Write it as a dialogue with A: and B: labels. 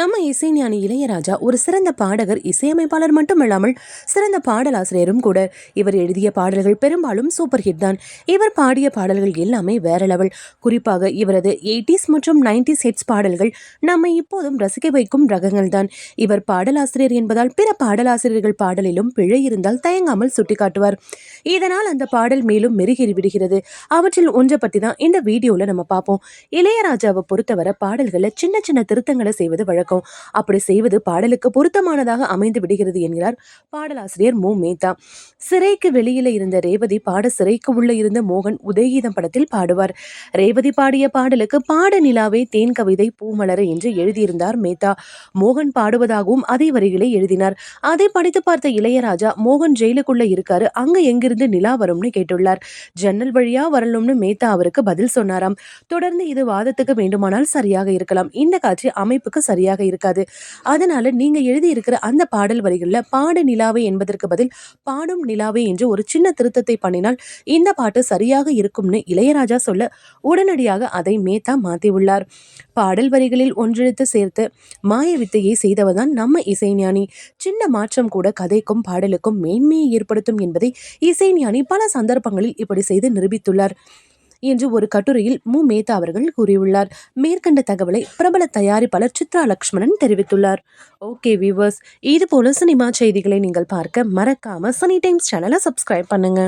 A: நம்ம இசைஞானி இளையராஜா ஒரு சிறந்த பாடகர் இசையமைப்பாளர் மட்டுமல்லாமல் சிறந்த பாடலாசிரியரும் கூட. இவர் எழுதிய பாடல்கள் பெரும்பாலும் சூப்பர் ஹிட் தான். இவர் பாடிய பாடல்கள் எல்லாமே வேற லெவல். குறிப்பாக இவரது எயிட்டிஸ் மற்றும் நைன்டிஸ் ஹிட்ஸ் பாடல்கள் நம்மை இப்போதும் ரசிக்க வைக்கும் ரகங்கள் தான். இவர் பாடலாசிரியர் என்பதால் பிற பாடலாசிரியர்கள் பாடலிலும் பிழை இருந்தால் தயங்காமல் சுட்டிக்காட்டுவார். இதனால் அந்த பாடல் மேலும் மெருகேறி விடுகிறது. அவற்றில் ஒன்றை பற்றி தான் இந்த வீடியோவில் நம்ம பார்ப்போம். இளையராஜாவை பொறுத்தவரை பாடல்களில் சின்ன சின்ன திருத்தங்களை செய்வது வழக்கம். அப்படி செய்வது பாடலுக்கு பொருத்தமானதாக அமைந்து விடுகிறது என்கிறார் பாடலாசிரியர் மு. மேத்தா. சிறைக்கு வெளியில இருந்த ரேவதி பாட சிறைக்கு உள்ள இருந்த மோகன் உதயகீதம் படத்தில் பாடுவார். ரேவதி பாடிய பாடலுக்கு பாட நிலாவே தேன் கவிதை பூமலர் என்று எழுதியிருந்தார் மேத்தா. மோகன் பாடுவதாகவும் அதே வரிகளை எழுதினார். அதை படித்து பார்த்த இளையராஜா மோகன் ஜெயிலுக்குள்ள இருக்காரு அங்க எங்கிருந்து நிலா வரும்னு கேட்டுள்ளார். ஜன்னல் வழியா வரலும்னு மேத்தா அவருக்கு பதில் சொன்னாராம். தொடர்ந்து இது வாதத்துக்கு வேண்டுமானால் சரியாக இருக்கலாம். இந்த காட்சி அமைப்புக்கு சரியாக இருக்காது. அதனால நீங்க எழுதியிருக்கிற அந்த பாடல் வரிகளில் பாட நிலாவை என்பதற்கு பதில் பாடும் நிலாவை என்று ஒரு சின்ன திருத்தத்தை பண்ணினால் இந்த பாட்டு சரியாக இருக்கும்னு இளையராஜா சொல்ல உடனடியாக அதை மேத்தா மாத்தியுள்ளார் பாடல் வரிகளில் ஒன்றெழுத்து சேர்த்து மாய வித்தையை செய்தவர்தான் நம்ம இசைஞானி. சின்ன மாற்றம் கூட கதைக்கும் பாடலுக்கும் மேன்மையை ஏற்படுத்தும் என்பதை இசைஞானி பல சந்தர்ப்பங்களில் இப்படி செய்து நிரூபித்துள்ளார். என்று ஒரு கட்டுரையில் மு. மேத்தா அவர்கள் கூறியுள்ளார். மேற்கண்ட தகவலை பிரபல தயாரிப்பாளர் சித்ரா லக்ஷ்மணன் தெரிவித்துள்ளார். ஓகே வியூவர்ஸ் இது போல சினிமா செய்திகளை நீங்கள் பார்க்க மறக்காம சனி டைம்ஸ் சேனலை சப்ஸ்கிரைப் பண்ணுங்க.